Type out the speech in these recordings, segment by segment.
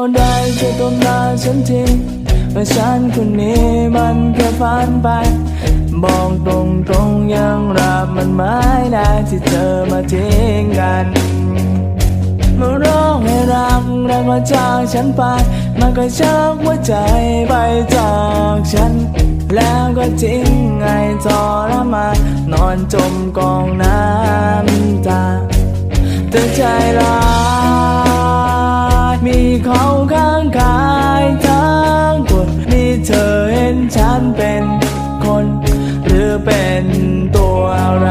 ช่วยตบหน้าฉันทีว่าฉันคนนี้มันแค่ฝันไป บอกตรงตรงยังรับมันไม่ได้ที่เธอมาทิ้งกันเมื่อร้องให้รักรักมาจากฉันไป มันก็ชักหัวใจไปจากฉัน แล้วก็ทิ้งให้ทรมานนอนจมกองน้ำตาเธอใจร้าย อเป็นตัวอะไร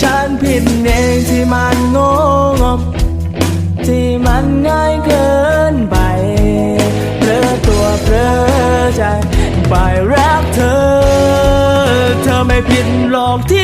ฉันผิดเองที่มันโง่งบที่มันง่ายเกินไปเพลอตัวเพลอใจไปรักเธอ เธอไม่ผิดหรอกที่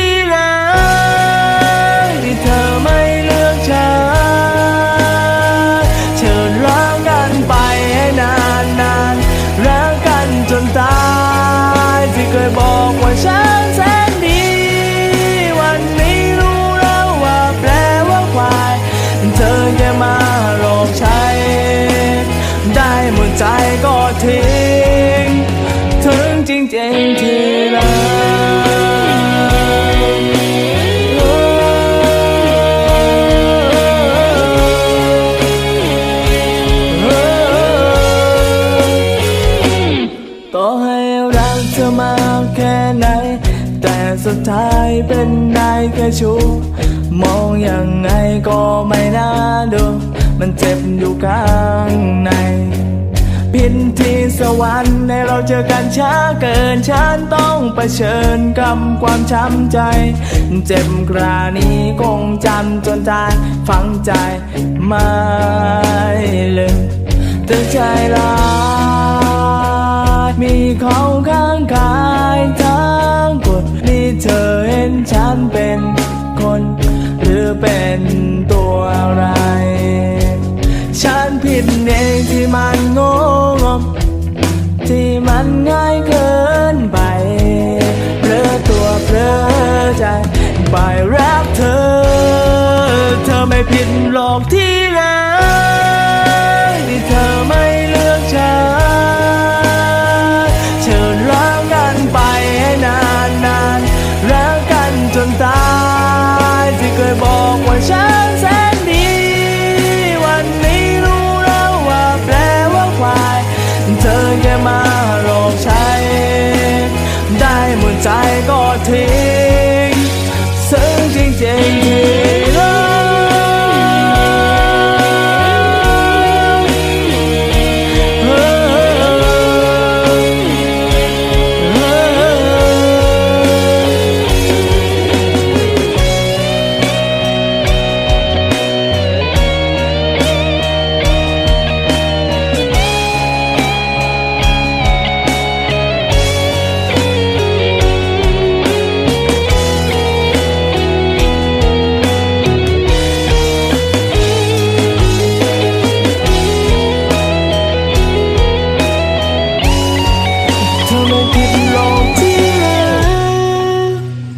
ใจก็ทิ้งถึงจริงๆที่รักต่อให้รักเธอมากแค่ไหน แต่สุดท้ายเป็นได้แค่ชู้มองยังไงก็ไม่น่าดู มันเจ็บอยู่ข้างใน พินที่สวรรค์ในเราเจอกันช้าเกินฉันต้องเผชิญกับความช้ำใจ เจ็บครานี้คงจำจนตายฝังใจไม่ลืมเธอใจร้า ผิดหรอกที่รักที่เธอไม่เลือกฉันเชิญรักกันไปให้นานนานรักกันจนตายที่เคยบอกว่าฉันแสนดี วันนี้รู้แล้วว่าแปลว่าควายเธอแค่มาหลอกใช้ได้หมดใจก็ทิ้งซึ่งจริงๆ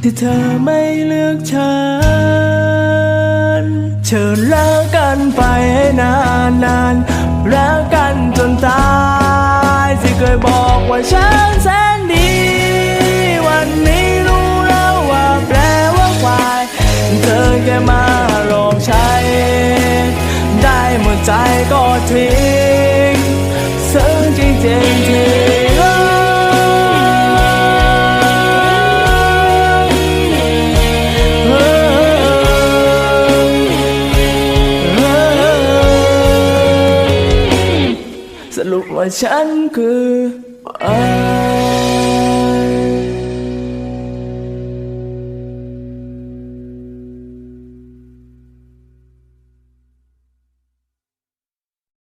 ที่เธอไม่เลือกฉัน เชิญรักกันไปให้นานนานรักกันจนตาย ที่เคยบอกว่าฉันแสนดี วันนี้รู้แล้วว่าแปลว่าควาย เธอแค่มาหลอกใช้ ได้หมดใจก็ทิ้งซึ่งจริงๆที่รั รุปว่าฉันคืออ